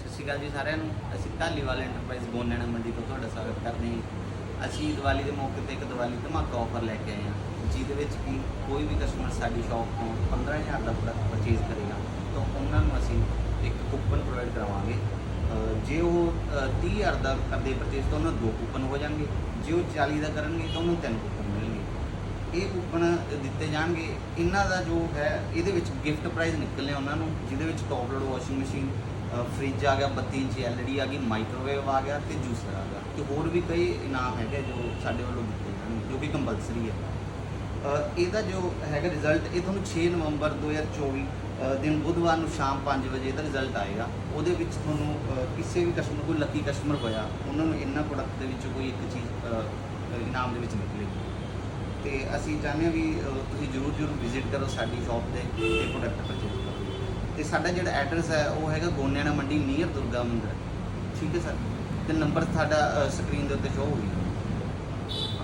ਸਤਿ ਸ਼੍ਰੀ ਅਕਾਲ ਜੀ ਸਾਰਿਆਂ ਨੂੰ। ਅਸੀਂ ਢਾਲੀਵਾਲ ਐਂਟਰਪ੍ਰਾਈਜ਼ ਗੋਨੈਣਾ ਮੰਡੀ ਤੋਂ ਤੁਹਾਡਾ ਸਵਾਗਤ ਕਰਦੇ ਹਾਂ ਅਸੀਂ ਦੀਵਾਲੀ ਦੇ ਮੌਕੇ ਤੇ ਇੱਕ ਦੀਵਾਲੀ ਧਮਾਕਾ ਆਫਰ ਲੈ ਕੇ ਆਏ ਹਾਂ, ਜਿਹਦੇ ਵਿੱਚ ਕਿ ਕੋਈ ਵੀ ਕਸਟਮਰ ਸਾਡੀ ਸ਼ਾਪ ਤੋਂ 15000 ਦਾ ਪ੍ਰੋਡਕਟ ਪਰਚੇਜ਼ ਕਰੇਗਾ, ਤਾਂ ਉਹਨਾਂ ਨੂੰ ਅਸੀਂ ਇੱਕ ਕੂਪਨ ਪ੍ਰੋਵਾਈਡ ਕਰਾਵਾਂਗੇ। ਜੇ ਉਹ, ਅਹ 30000 ਦਾ ਕਰਦੇ ਪਰਚੇਜ਼ ਤਾਂ ਉਹਨਾਂ ਦੋ ਕੂਪਨ ਹੋ ਜਾਣਗੇ। ਜੇ ਉਹ 40 ਦਾ ਕਰਨਗੇ, ਤਾਂ ਉਹਨੂੰ ਤਿੰਨ ਕੂਪਨ ਮਿਲਣਗੇ। ਇਹ ਕੂਪਨ ਦਿੱਤੇ ਜਾਣਗੇ। ਇਹਨਾਂ ਦਾ ਜੋ ਹੈ, ਇਹਦੇ ਵਿੱਚ ਗਿਫਟ ਪ੍ਰਾਈਜ਼ ਨਿਕਲਨੇ ਉਹਨਾਂ ਨੂੰ, ਜਿਹਦੇ ਵਿੱਚ top load washing machine fridge ਆ ਗਿਆ 32 ਇੰਚ ਐਲਡੀ ਆ ਗਈ ਮਾਈਕ੍ਰੋਵੇਵ ਆ ਗਿਆ ਤੇ ਜੂਸਰ ਆ ਗਿਆ। ਤੇ ਹੋਰ ਵੀ ਕਈ ਇਨਾਮ ਹੈਗੇ ਜੋ ਸਾਡੇ ਵੱਲੋਂ ਦਿੱਤੇ ਜਾਣਗੇ ਜੋ ਕਿ ਕੰਪਲਸਰੀ ਹੈ ਇਹਦਾ ਜੋ ਹੈਗਾ ਰਿਜ਼ਲਟ ਇਹ ਤੁਹਾਨੂੰ 6 ਨਵੰਬਰ 2024 ਅ, ਦਿਨ ਬੁੱਧਵਾਰ ਨੂੰ ਸ਼ਾਮ 5 ਵਜੇ ਇਹਦਾ ਰਿਜ਼ਲਟ ਆਏਗਾ। ਉਹਦੇ ਵਿੱਚ ਤੁਹਾਨੂੰ ਕਿਸੇ ਵੀ ਕਸਟਮਰ ਕੋਈ ਲੱਕੀ ਕਸਟਮਰ ਹੋਇਆ ਉਹਨਾਂ ਨੂੰ ਇਹਨਾਂ ਪ੍ਰੋਡਕਟ ਦੇ ਵਿੱਚੋਂ ਕੋਈ ਇੱਕ ਚੀਜ਼ ਇਨਾਮ ਦੇ ਵਿੱਚ ਨਿਕਲੇਗੀ। ਤੇ ਅਸੀਂ ਚਾਹੁੰਦੇ ਹਾਂ ਵੀ ਤੁਸੀਂ ਜਰੂਰ ਜਰੂਰ ਵਿਜ਼ਿਟ ਕਰੋ ਸਾਡੀ ਸ਼ਾਪ ਤੇ ਤੇ ਪ੍ਰੋਡਕਟ ਪਰਚੇਜ਼ ਤੇ ਸਾਡਾ ਜਿਹੜਾ ਐਡਰੈਸ ਹੈ, ਉਹ ਹੈਗਾ ਗੋਨਿਆਣਾ ਮੰਡੀ ਨੀਅਰ ਦੁਰਗਾ ਮੰਦਿਰ। ਠੀਕ ਹੈ ਸਰ ਤੇ ਨੰਬਰ ਸਾਡਾ ਸਕਰੀਨ ਦੇ ਉੱਤੇ ਸ਼ੋ ਹੋ ਗਿਆ।